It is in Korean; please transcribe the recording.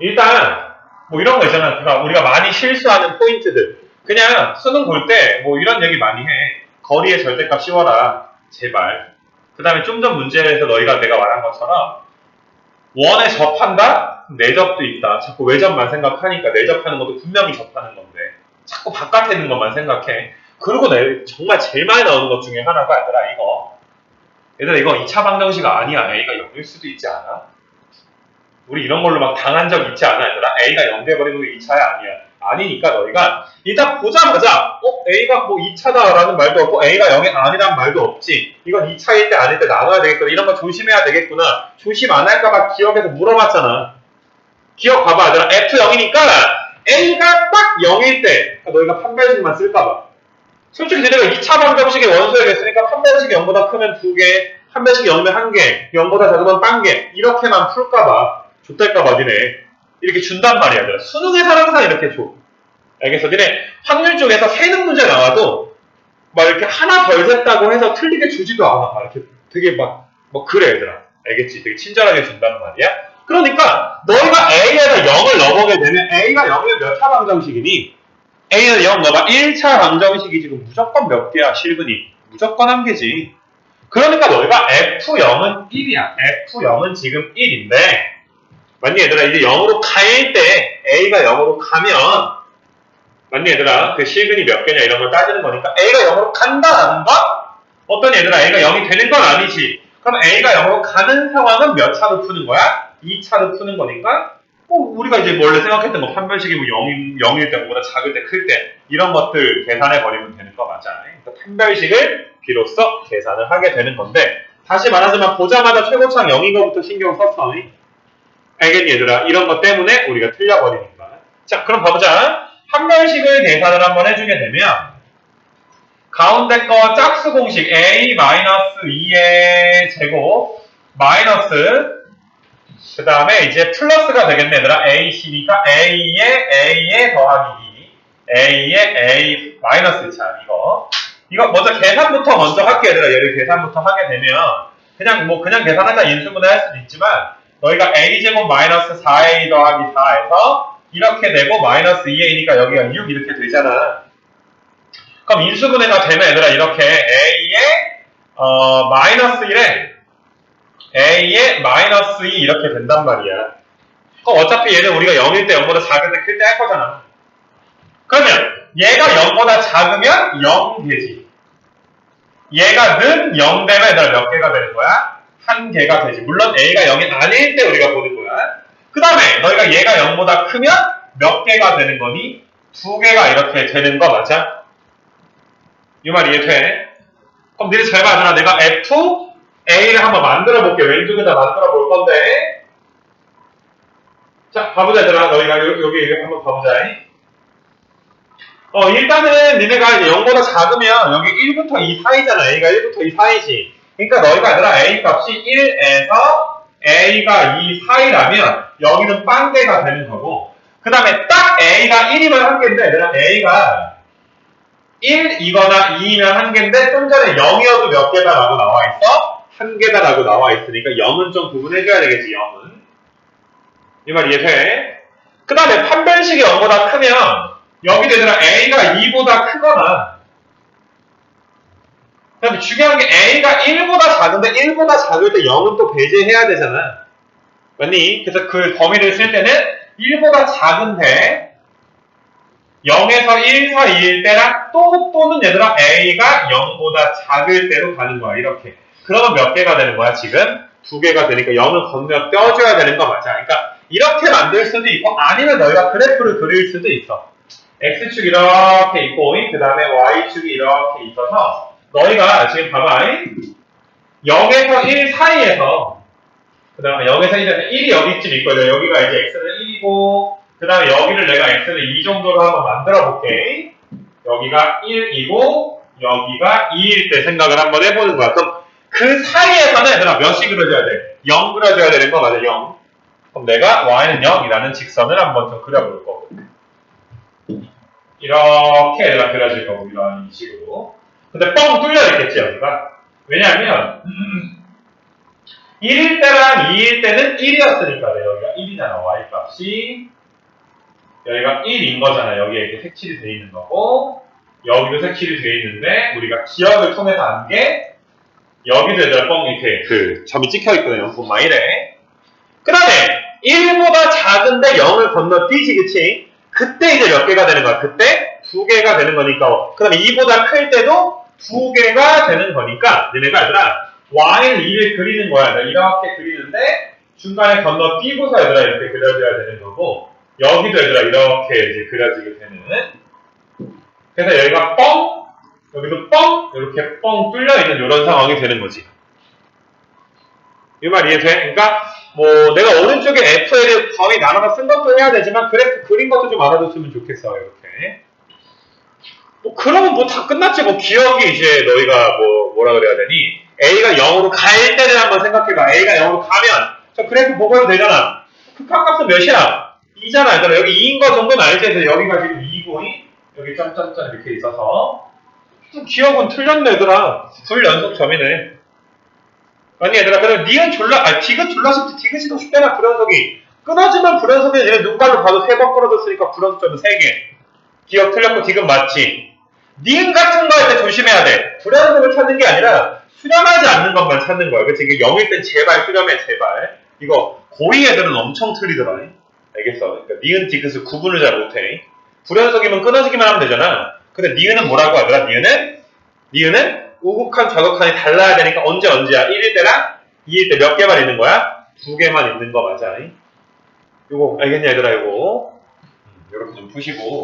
일단 뭐 이런 거 있잖아. 그러니까 우리가 많이 실수하는 포인트들. 그냥 수능 볼 때 뭐 이런 얘기 많이 해. 거리의 절대값 씌워라. 제발. 그 다음에 좀 전 문제에서 너희가 내가 말한 것처럼 원에 접한다? 내접도 있다. 자꾸 외접만 생각하니까 내접하는 것도 분명히 접하는 건데 자꾸 바깥에 있는 것만 생각해. 그리고 내 정말 제일 많이 나오는 것 중에 하나가 얘들아 이거 얘들아 이거 2차 방정식 아니야. A가 0일 수도 있지 않아? 우리 이런 걸로 막 당한 적 있지 않아 얘들아? A가 0 돼버리는 게 2차야 아니야. 아니니까 너희가 일단 보자마자 어? A가 뭐 2차다 라는 말도 없고 A가 0이 아니란 말도 없지. 이건 2차일 때 아닐 때 나눠야 되겠구나. 이런 거 조심해야 되겠구나. 조심 안 할까봐 기억에서 물어봤잖아. 기억 봐봐 얘들아. F0이니까 A가 딱 0일 때 그러니까 너희가 판별식만 쓸까봐. 솔직히 너희가 2차 방정식의 원소에 됐으니까 판별식이 0보다 크면 2개, 판별식이 0이면 1개, 0보다 작으면 1개 이렇게만 풀까봐 줬달까봐 니네 이렇게 준단 말이야. 수능에서 항상 이렇게 줘. 알겠어? 니네 확률 쪽에서 세는 문제 나와도 막 이렇게 하나 덜 셌다고 해서 틀리게 주지도 않아. 막 이렇게 되게 막, 뭐 그래 얘들아. 알겠지? 되게 친절하게 준단 말이야. 그러니까 너희가 A에서 0을 넣어보게 되면 A가 0이 몇차 방정식이니? A는 0 넣어봐. 1차 방정식이 지금 무조건 몇 개야, 실근이? 무조건 한 개지. 그러니까 너희가 F0은 1이야. F0은 지금 1인데, 맞니 얘들아? 이제 0으로 갈 때, A가 0으로 가면, 맞니 얘들아? 그 실근이 몇 개냐 이런 걸 따지는 거니까, A가 0으로 간다라는 건, 어떤 얘들아, A가 0이 되는 건 아니지. 그럼 A가 0으로 가는 상황은 몇 차로 푸는 거야? 2차로 푸는 거니까, 뭐 우리가 이제 원래 생각했던 뭐 판별식이 뭐 0일, 0일 때, 보다 작을 때, 클 때, 이런 것들 계산해 버리면 되는 거 맞아. 그러니까 판별식을 비로소 계산을 하게 되는 건데, 다시 말하지만 보자마자 최고창 0인 것부터 신경 썼어. 알겠니 얘들아? 이런 것 때문에 우리가 틀려버리니까. 자, 그럼 봐보자. 판별식을 계산을 한번 해주게 되면, 가운데 거 짝수 공식 a-2의 제곱 마이너스 그 다음에 이제 플러스가 되겠네 얘들아 ac니까 a의 a의 더하기 2 a의 a 마이너스 2차 이거 이거 먼저 계산부터 먼저 할게 얘들아 얘를 계산부터 하게 되면 그냥 뭐 그냥 계산하자 인수분해 할 수도 있지만 너희가 a제곱 마이너스 4a 더하기 4에서 이렇게 되고 마이너스 2a니까 여기가 6 이렇게 되잖아 그럼 인수분해가 되면 얘들아 이렇게 a의 어, 마이너스 1에 a의 마이너스 2 이렇게 된단 말이야. 그럼 어차피 얘는 우리가 0일 때 0보다 작을 때 클 때 할 거잖아. 그러면 얘가 0보다 작으면 0 되지. 얘가 는 0 되면 얘들아 몇 개가 되는 거야? 한 개가 되지. 물론 a가 0이 아닐 때 우리가 보는 거야. 그 다음에 너희가 얘가 0보다 크면 몇 개가 되는 거니? 두 개가 이렇게 되는 거 맞아? 이 말 이해돼? 그럼 니네 잘 봐주라. 내가 F, A를 한번 만들어 볼게. 왼쪽에다 만들어 볼 건데. 자, 봐보자, 얘들아. 너희가 여기, 여기 한번 봐보자. 어, 일단은 니네가 이제 0보다 작으면 여기 1부터 2 사이잖아. A가 1부터 2 사이지. 그러니까 너희가 얘들아 A 값이 1에서 A가 2 사이라면 여기는 빵개가 되는 거고 그 다음에 딱 A가 1이면 한 개인데 얘들아 A가 1이거나 2이면 한 개인데 좀 전에 0이어도 몇 개다라고 나와 있어? 한 개다라고 나와 있으니까 0은 좀 구분해줘야 되겠지 0은 이 말 이해돼? 그 다음에 판별식이 0보다 크면 여기 얘들아 A가 2보다 크거나 그 다음에 중요한 게 A가 1보다 작은데 1보다 작을 때 0은 또 배제해야 되잖아 맞니? 그래서 그 범위를 쓸 때는 1보다 작은데 0에서 1 사이일 때랑 또 또는 얘들아 A가 0보다 작을 때로 가는 거야 이렇게 그러면 몇 개가 되는 거야 지금? 두 개가 되니까 0을 건너 떼어줘야 되는 거 맞아 그러니까 이렇게 만들 수도 있고 아니면 너희가 그래프를 그릴 수도 있어 X축 이렇게 있고 그 다음에 Y축이 이렇게 있어서 너희가 지금 봐봐 0에서 1 사이에서 그 다음에 0에서 1에서 1이 여기쯤 있거든 여기가 이제 X는 1이고 그 다음에 여기를 내가 x를 이 정도로 한번 만들어 볼게. 여기가 1이고 여기가 2일 때 생각을 한번 해보는 거야. 그럼 그 사이에서는 얘들아 몇이 그려줘야 돼? 0 그려줘야 되는 거 맞아 0. 그럼 내가 y는 0이라는 직선을 한번 좀 그려볼 거고. 이렇게 얘들아 그려질 거고 이런 식으로. 근데 뻥 뚫려 있겠지 여기가. 왜냐하면 1일 때랑 2일 때는 y는 1이었으니까 여기가 1이잖아. y 값이 여기가 1인 거잖아. 여기에 이렇게 색칠이 돼 있는 거고 여기도 색칠이 돼 있는데 우리가 기억을 통해서 안게 여기도 얘들아 뻥 이렇게 그 점이 찍혀 있거든요. 뭐 이래. 그 다음에 1보다 작은데 0을 건너뛰지 그치? 그때 이제 몇 개가 되는 거야? 그때 두 개가 되는 거니까 그 다음에 2보다 클 때도 두 개가 되는 거니까 얘네가 얘들아 y는 2를 그리는 거야. 이렇게 그리는데 중간에 건너뛰고서 얘들아 이렇게 그려줘야 되는 거고 여기도 얘들아 이렇게 이제 그려지게 되는 그래서 여기가 뻥 여기도 뻥 이렇게 뻥 뚫려 있는 이런 상황이 되는 거지. 이 말 이해돼? 그러니까 뭐 내가 오른쪽에 FL을 범위 나눠서 쓴 것도 해야 되지만 그래프 그린 것도 좀 알아줬으면 좋겠어 이렇게. 뭐 그러면 뭐 다 끝났지 뭐 기억이 이제 너희가 뭐 뭐라 그래야 되니 A가 0으로 갈 때를 한번 생각해봐. A가 0으로 가면 저 그래프 보고 해도 되잖아. 극한값은 몇이야? 2잖아. 얘들아 여기 2인 거 정도는 알지? 그래서 여기가 지금 2고 여기 점점점 이렇게 있어서 좀 기억은 틀렸네 얘들아. 둘 연속 점이네. 아니 얘들아 그럼 니은 졸라 아니 디귿 졸라 쉽지 디귿이 더 쉽잖아 불연속이 끊어지면 불연속이 얘네 눈깔로 봐도 세 번 끊어졌으니까 불연속점은 세개 기억 틀렸고 디귿 맞지 니은 같은 거 할 때 조심해야 돼. 불연속을 찾는 게 아니라 수렴하지 않는 것만 찾는 거야. 그치? 이게 0일 땐 제발 수렴해 제발. 이거 고이 애들은 엄청 틀리더라. 알겠어? 그러니까 니은 디귿을 구분을 잘 못해. 불연속이면 끊어지기만 하면 되잖아. 근데 니은은 뭐라고 하더라? 니은은? 니은은 우극한 좌극한이 달라야 되니까 언제 언제야? 1일 때랑 2일 때 몇 개만 있는 거야? 두 개만 있는 거 맞아. 이거 알겠냐 얘들아 이거? 이렇게 좀 푸시고